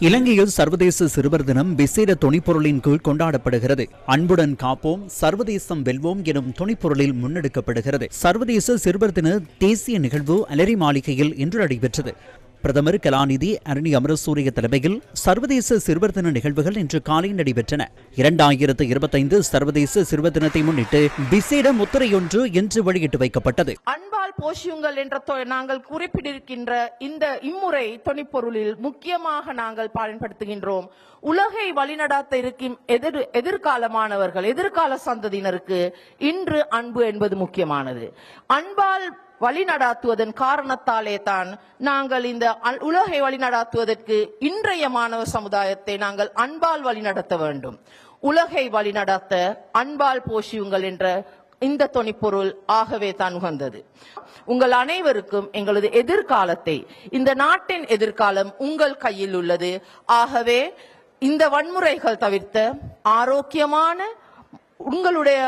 இலங்கையில் சர்வதேச சிறுவர் தினம் விசேட துணிப்பொருளின் கீழ் கொண்டாடப்படுகிறது. அன்புடன் காப்போம் சர்வதேசம் வெல்வோம் எனும் துணிப்பொருளில் முன்னெடுக்கப்படுகிறது. சர்வதேச சிறுவர் தின தேசிய நிகழ்வு அலரி மாளிகையில் இன்று நடைபெற்றது. பிரதமர் கலாநிதி அரணி அமரசூரிய தலைமையில் சர்வதேச சிறுவர் தின நிகழ்வுகள் இன்று காலை நடைபெற்றன. இரண்டாயிரத்து இருபத்தைந்து சர்வதேச சிறுவர் தினத்தை முன்னிட்டு விசேட முத்திரையொன்று இன்று வெளியிட்டு வைக்கப்பட்டது. போஷியுங்கள் என்ற தொ- நாங்கள் குறிப்பிட்டிருக்கின்ற இந்த இம்முறை தொனிப்பொருளில் முக்கியமாக நாங்கள் பயன்படுத்துகின்றோம். உலகை வழிநடாத்த இருக்கும் எதிர் எதிர்காலமானவர்கள் எதிர்கால சந்ததியினருக்கு இன்று அன்பு என்பது முக்கியமானது. அன்பால் வழிநடாத்துவதன் காரணத்தாலே தான் நாங்கள் இந்த அல்- உலகை வழிநடாத்துவதற்கு இன்றைய மாணவ சமுதாயத்தை நாங்கள் அன்பால் வழிநடத்த வேண்டும். உலகை வழிநடத்த அன்பால் போஷியுங்கள் என்ற இந்த தொனிப்பொருள் ஆகவே தான் உகந்தது. உங்கள் அனைவருக்கும் எங்களது எதிர்காலத்தை இந்த நாட்டின் எதிர்காலம் உங்கள் கையில் உள்ளது. ஆகவே இந்த வன்முறைகள் தவிர்த்த ஆரோக்கியமான உங்களுடைய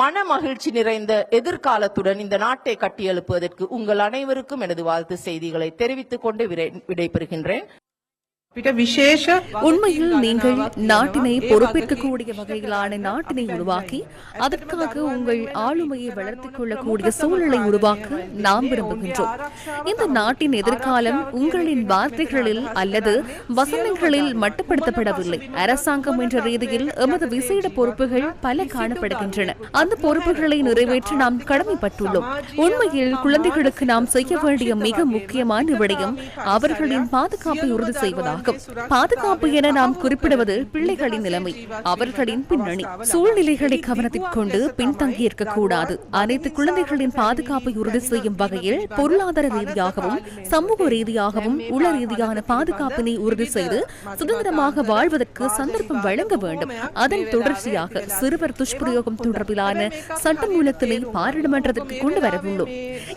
மன மகிழ்ச்சி நிறைந்த எதிர்காலத்துடன் இந்த நாட்டை கட்டியெழுப்புவதற்கு உங்கள் அனைவருக்கும் எனது வாழ்த்து செய்திகளை தெரிவித்துக் கொண்டு விடைபெறுகின்றேன். உண்மையில் நீங்கள் நாட்டினை பொறுப்பேற்கக்கூடிய வகையிலான நாட்டினை உருவாக்கி அதற்காக உங்கள் ஆளுமையை வளர்த்துக் கொள்ளக்கூடிய சூழலை உருவாக்க நாம் விரும்புகின்றோம். இந்த நாட்டின் எதிர்காலம் உங்களின் வார்த்தைகளில் அல்லது வசனங்களில் மட்டுப்படுத்தப்படவில்லை. அரசாங்கம் என்ற ரீதியில் எமது விசேட பொறுப்புகள் பல காணப்படுகின்றன. அந்த பொறுப்புகளை நிறைவேற்ற நாம் கடமைப்பட்டுள்ளோம். உண்மையில் குழந்தைகளுக்கு நாம் செய்ய வேண்டிய மிக முக்கியமான விடயம் அவர்களின் பாதுகாப்பை உறுதி இருக்கும். பாதுகாப்பு என நாம் குறிப்பிடுவது பிள்ளைகளின் நிலைமை. அவர்களின் பின்னணி. சூழ்நிலைகளை கவனத்தில் கொண்டு பின்தங்கி இருக்கக்கூடாது அனைத்து குழந்தைகளின் பாதுகாப்பை உறுதி செய்யும் வகையில் பொருளாதார ரீதியாகவும் சமூக ரீதியாகவும் உள ரீதியான பாதுகாப்பினை உறுதி செய்து சுதந்திரமாக வாழ்வதற்கு சந்தர்ப்பம் வழங்க வேண்டும். அதன் தொடர்ச்சியாக சிறுவர் துஷ்பிரயோகம் தொடர்பிலான சட்டமூலத்தினை பாராளுமன்றத்திற்கு கொண்டு வரவுள்ளோம்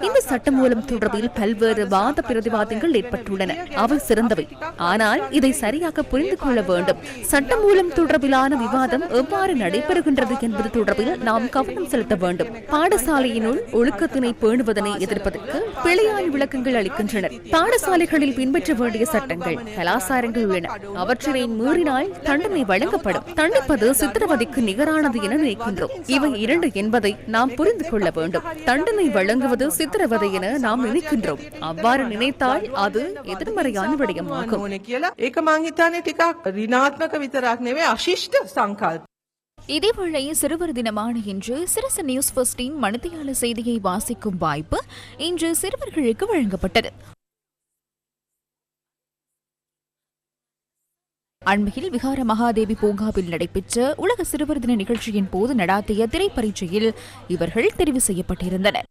இந்த சட்டமூலம் தொடர்பில் பல்வேறு வாத பிரதிவாதங்கள் ஏற்பட்டுள்ளன. அவை சிறந்தவை. ஆனால் இதை சரியாக புரிந்து கொள்ள வேண்டும். சட்டமூலம் தொடர்பிலான விவாதம் எவ்வாறு நடைபெறுகின்றது என்பது தொடர்பில் நாம் கவனம் செலுத்த வேண்டும். பாடசாலையினுள் ஒழுக்கத்தினை பேணுவதனை எதிர்ப்பதற்கு பிழையான விளக்கங்கள் அளிக்கின்றனர். பாடசாலைகளில் பின்பற்ற வேண்டிய சட்டங்கள் கலாசாரங்கள் உள்ளன. அவற்றினை மீறினால் தண்டனை வழங்கப்படும். தண்டிப்பது சித்திரவதைக்கு நிகரானது என நினைக்கின்றோம். இவை இரண்டு என்பதை நாம் புரிந்து கொள்ள வேண்டும். தண்டனை வழங்குவது சித்திரவதை என நாம் நினைக்கின்றோம். அவ்வாறு நினைத்தால் அது எதிர்மறையான விடயமாகும். කියලා ඒක මං හිතන්නේ ටිකක් ඍණාත්මක විතරක් නෙවෙයි අශිෂ්ට සංකල්ප. இதேவேளை சிறுவர் தினமான இன்று சிரச நியூஸ் ஃபர்ஸ்டின் மணித்தியால செய்தியை வாசிக்கும் வாய்ப்பு இன்று சிறுவர்களுக்கு வழங்கப்பட்டது அண்மையில் விகார மகாதேவி பூங்காவில் நடைபெற்ற உலக சிறுவர் தின நிகழ்ச்சியின் போது நடாத்திய திரைப்பரீட்சையில் இவர்கள் தெரிவு செய்யப்பட்டிருந்தனர்